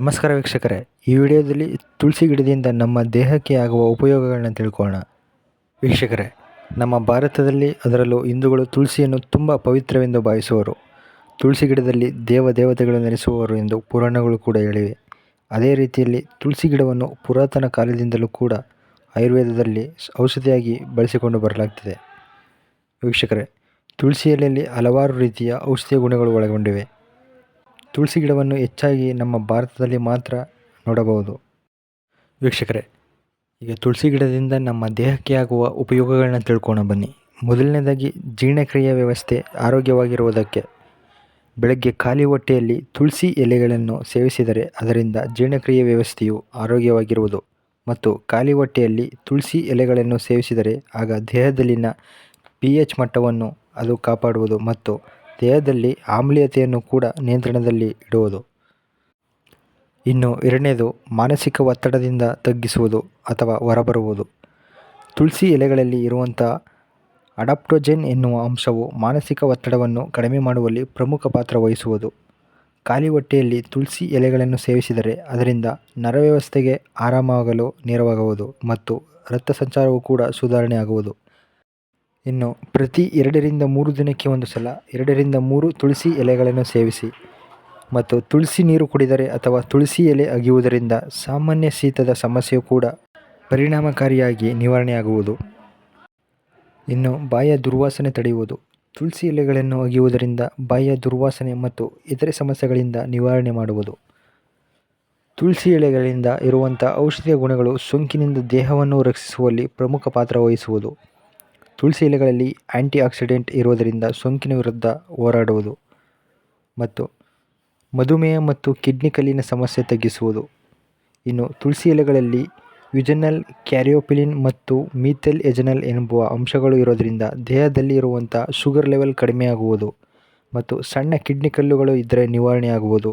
ನಮಸ್ಕಾರ ವೀಕ್ಷಕರೇ. ಈ ವಿಡಿಯೋದಲ್ಲಿ ತುಳಸಿ ಗಿಡದಿಂದ ನಮ್ಮ ದೇಹಕ್ಕೆ ಆಗುವ ಉಪಯೋಗಗಳನ್ನ ತಿಳ್ಕೊಳ್ಳೋಣ. ವೀಕ್ಷಕರೇ, ನಮ್ಮ ಭಾರತದಲ್ಲಿ ಅದರಲ್ಲೂ ಹಿಂದೂಗಳು ತುಳಸಿಯನ್ನು ತುಂಬ ಪವಿತ್ರವೆಂದು ಭಾವಿಸುವರು. ತುಳಸಿ ಗಿಡದಲ್ಲಿ ದೇವ ದೇವತೆಗಳು ನೆಲೆಸುವವರು ಎಂದು ಪುರಾಣಗಳು ಕೂಡ ಹೇಳಿವೆ. ಅದೇ ರೀತಿಯಲ್ಲಿ ತುಳಸಿ ಗಿಡವನ್ನು ಪುರಾತನ ಕಾಲದಿಂದಲೂ ಕೂಡ ಆಯುರ್ವೇದದಲ್ಲಿ ಔಷಧಿಯಾಗಿ ಬಳಸಿಕೊಂಡು ಬರಲಾಗ್ತಿದೆ. ವೀಕ್ಷಕರೇ ತುಳಸಿಯಲ್ಲಿ ಹಲವಾರು ರೀತಿಯ ಔಷಧೀಯ ಗುಣಗಳು ಒಳಗೊಂಡಿವೆ. ತುಳಸಿ ಗಿಡವನ್ನು ಹೆಚ್ಚಾಗಿ ನಮ್ಮ ಭಾರತದಲ್ಲಿ ಮಾತ್ರ ನೋಡಬಹುದು. ವೀಕ್ಷಕರೇ, ಈಗ ತುಳಸಿ ಗಿಡದಿಂದ ನಮ್ಮ ದೇಹಕ್ಕೆ ಆಗುವ ಉಪಯೋಗಗಳನ್ನ ತಿಳ್ಕೊಳ ಬನ್ನಿ. ಮೊದಲನೇದಾಗಿ ಜೀರ್ಣಕ್ರಿಯೆ ವ್ಯವಸ್ಥೆ ಆರೋಗ್ಯವಾಗಿರುವುದಕ್ಕೆ. ಬೆಳಗ್ಗೆ ಖಾಲಿ ಹೊಟ್ಟೆಯಲ್ಲಿ ತುಳಸಿ ಎಲೆಗಳನ್ನು ಸೇವಿಸಿದರೆ ಅದರಿಂದ ಜೀರ್ಣಕ್ರಿಯೆ ವ್ಯವಸ್ಥೆಯು ಆರೋಗ್ಯವಾಗಿರುವುದು. ಮತ್ತು ಖಾಲಿ ಹೊಟ್ಟೆಯಲ್ಲಿ ತುಳಸಿ ಎಲೆಗಳನ್ನು ಸೇವಿಸಿದರೆ ಆಗ ದೇಹದಲ್ಲಿನ ಪಿ ಎಚ್ ಮಟ್ಟವನ್ನು ಅದು ಕಾಪಾಡುವುದು ಮತ್ತು ದೇಹದಲ್ಲಿ ಆಮ್ಲೀಯತೆಯನ್ನು ಕೂಡ ನಿಯಂತ್ರಣದಲ್ಲಿ ಇಡುವುದು. ಇನ್ನು ಎರಡನೇದು, ಮಾನಸಿಕ ಒತ್ತಡದಿಂದ ತಗ್ಗಿಸುವುದು ಅಥವಾ ಹೊರಬರುವುದು. ತುಳಸಿ ಎಲೆಗಳಲ್ಲಿ ಇರುವಂಥ ಅಡಾಪ್ಟೋಜೆನ್ ಎನ್ನುವ ಅಂಶವು ಮಾನಸಿಕ ಒತ್ತಡವನ್ನು ಕಡಿಮೆ ಮಾಡುವಲ್ಲಿ ಪ್ರಮುಖ ಪಾತ್ರ ವಹಿಸುವುದು. ಖಾಲಿ ಹೊಟ್ಟೆಯಲ್ಲಿ ತುಳಸಿ ಎಲೆಗಳನ್ನು ಸೇವಿಸಿದರೆ ಅದರಿಂದ ನರವ್ಯವಸ್ಥೆಗೆ ಆರಾಮವಾಗಲು ನೆರವಾಗುವುದು ಮತ್ತು ರಕ್ತ ಸಂಚಾರವು ಕೂಡ ಸುಧಾರಣೆ ಆಗುವುದು ಇನ್ನು ಪ್ರತಿ ಎರಡರಿಂದ ಮೂರು ದಿನಕ್ಕೆ ಒಂದು ಸಲ, ಎರಡರಿಂದ ಮೂರು ತುಳಸಿ ಎಲೆಗಳನ್ನು ಸೇವಿಸಿ. ಮತ್ತು ತುಳಸಿ ನೀರು ಕುಡಿದರೆ ಅಥವಾ ತುಳಸಿ ಎಲೆ ಅಗಿಯುವುದರಿಂದ ಸಾಮಾನ್ಯ ಶೀತದ ಸಮಸ್ಯೆಯು ಕೂಡ ಪರಿಣಾಮಕಾರಿಯಾಗಿ ನಿವಾರಣೆಯಾಗುವುದು. ಇನ್ನು ಬಾಯ ದುರ್ವಾಸನೆ ತಡೆಯುವುದು. ತುಳಸಿ ಎಲೆಗಳನ್ನು ಅಗಿಯುವುದರಿಂದ ಬಾಯಿಯ ದುರ್ವಾಸನೆ ಮತ್ತು ಇತರೆ ಸಮಸ್ಯೆಗಳಿಂದ ನಿವಾರಣೆ ಮಾಡುವುದು. ತುಳಸಿ ಎಲೆಗಳಿಂದ ಇರುವಂಥ ಔಷಧೀಯ ಗುಣಗಳು ಸೋಂಕಿನಿಂದ ದೇಹವನ್ನು ರಕ್ಷಿಸುವಲ್ಲಿ ಪ್ರಮುಖ ಪಾತ್ರ ವಹಿಸುವುದು. ತುಳಸಿ ಎಲೆಗಳಲ್ಲಿ ಆ್ಯಂಟಿ ಆಕ್ಸಿಡೆಂಟ್ ಇರುವುದರಿಂದ ಸೋಂಕಿನ ವಿರುದ್ಧ ಹೋರಾಡುವುದು ಮತ್ತು ಮಧುಮೇಹ ಮತ್ತು ಕಿಡ್ನಿ ಕಲ್ಲಿನ ಸಮಸ್ಯೆ ತಗ್ಗಿಸುವುದು. ಇನ್ನು ತುಳಸಿ ಎಲೆಗಳಲ್ಲಿ ವಿಜಿನಲ್ ಕ್ಯಾರಿಯೋಪಿಲಿನ್ ಮತ್ತು ಮೀಥೆಲ್ ಎಜನಲ್ ಎಂಬುವ ಅಂಶಗಳು ಇರೋದರಿಂದ ದೇಹದಲ್ಲಿ ಇರುವಂಥ ಶುಗರ್ ಲೆವೆಲ್ ಕಡಿಮೆಯಾಗುವುದು ಮತ್ತು ಸಣ್ಣ ಕಿಡ್ನಿ ಕಲ್ಲುಗಳು ಇದ್ದರೆ ನಿವಾರಣೆಯಾಗುವುದು.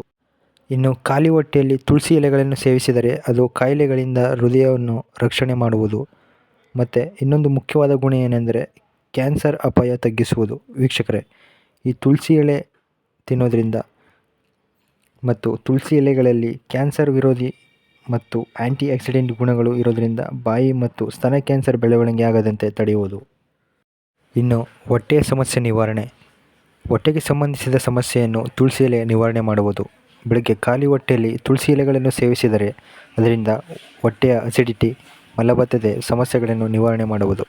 ಇನ್ನು ಖಾಲಿ ಹೊಟ್ಟೆಯಲ್ಲಿ ತುಳಸಿ ಎಲೆಗಳನ್ನು ಸೇವಿಸಿದರೆ ಅದು ಕಾಯಿಲೆಗಳಿಂದ ಹೃದಯವನ್ನು ರಕ್ಷಣೆ ಮಾಡುವುದು. ಮತ್ತು ಇನ್ನೊಂದು ಮುಖ್ಯವಾದ ಗುಣ ಏನೆಂದರೆ ಕ್ಯಾನ್ಸರ್ ಅಪಾಯ ತಗ್ಗಿಸುವುದು. ವೀಕ್ಷಕರೇ, ಈ ತುಳಸಿ ಎಲೆ ತಿನ್ನೋದ್ರಿಂದ ಮತ್ತು ತುಳಸಿ ಎಲೆಗಳಲ್ಲಿ ಕ್ಯಾನ್ಸರ್ ವಿರೋಧಿ ಮತ್ತು ಆ್ಯಂಟಿ ಆಕ್ಸಿಡೆಂಟ್ ಗುಣಗಳು ಇರೋದರಿಂದ ಬಾಯಿ ಮತ್ತು ಸ್ತನ ಕ್ಯಾನ್ಸರ್ ಬೆಳವಣಿಗೆ ಆಗದಂತೆ ತಡೆಯುವುದು. ಇನ್ನು ಹೊಟ್ಟೆಯ ಸಮಸ್ಯೆ ನಿವಾರಣೆ. ಹೊಟ್ಟೆಗೆ ಸಂಬಂಧಿಸಿದ ಸಮಸ್ಯೆಯನ್ನು ತುಳಸಿ ಎಲೆ ನಿವಾರಣೆ ಮಾಡುವುದು. ಬೆಳಗ್ಗೆ ಖಾಲಿ ಹೊಟ್ಟೆಯಲ್ಲಿ ತುಳಸಿ ಎಲೆಗಳನ್ನು ಸೇವಿಸಿದರೆ ಅದರಿಂದ ಹೊಟ್ಟೆಯ ಅಸಿಡಿಟಿ ಮಲಬದ್ಧತೆ, ಸಮಸ್ಯೆಗಳನ್ನು ನಿವಾರಣೆ ಮಾಡುವುದು.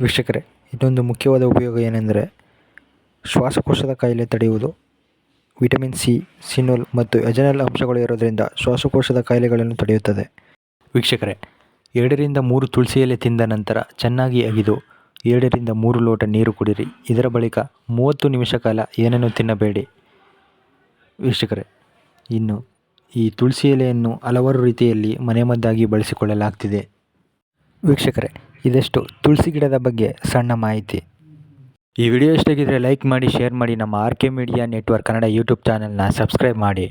ವೀಕ್ಷಕರೇ, ಇನ್ನೊಂದು ಮುಖ್ಯವಾದ ಉಪಯೋಗ ಏನೆಂದರೆ ಶ್ವಾಸಕೋಶದ ಕಾಯಿಲೆ ತಡೆಯುವುದು. ವಿಟಮಿನ್ ಸಿ, ಸಿನೋಲ್ ಮತ್ತು ಎಜನಲ್ ಅಂಶಗಳು ಇರೋದರಿಂದ ಶ್ವಾಸಕೋಶದ ಕಾಯಿಲೆಗಳನ್ನು ತಡೆಯುತ್ತದೆ. ವೀಕ್ಷಕರೇ, ಎರಡರಿಂದ ಮೂರು ತುಳಸಿ ಎಲೆ ತಿಂದ ನಂತರ ಚೆನ್ನಾಗಿ ಅಗಿದು ಎರಡರಿಂದ ಮೂರು ಲೋಟ ನೀರು ಕುಡಿರಿ. ಇದರ ಬಳಿಕ ಮೂವತ್ತು ನಿಮಿಷ ಕಾಲ ಏನನ್ನು ತಿನ್ನಬೇಡಿ. ವೀಕ್ಷಕರೇ, ಇನ್ನು ಈ ತುಳಸಿ ಎಲೆಯನ್ನು ಹಲವಾರು ರೀತಿಯಲ್ಲಿ ಮನೆಮದ್ದಾಗಿ ಬಳಸಿಕೊಳ್ಳಲಾಗ್ತಿದೆ. ವೀಕ್ಷಕರೇ, ಇದಷ್ಟು ತುಳಸಿ ಗಿಡದ ಬಗ್ಗೆ ಸಣ್ಣ ಮಾಹಿತಿ. ಈ ವಿಡಿಯೋ ಇಷ್ಟಾಗಿದ್ದರೆ ಲೈಕ್ ಮಾಡಿ, ಶೇರ್ ಮಾಡಿ ನಮ್ಮ R K media network Kannada YouTube ಚಾನಲ್ನ ಸಬ್ಸ್ಕ್ರೈಬ್ ಮಾಡಿ.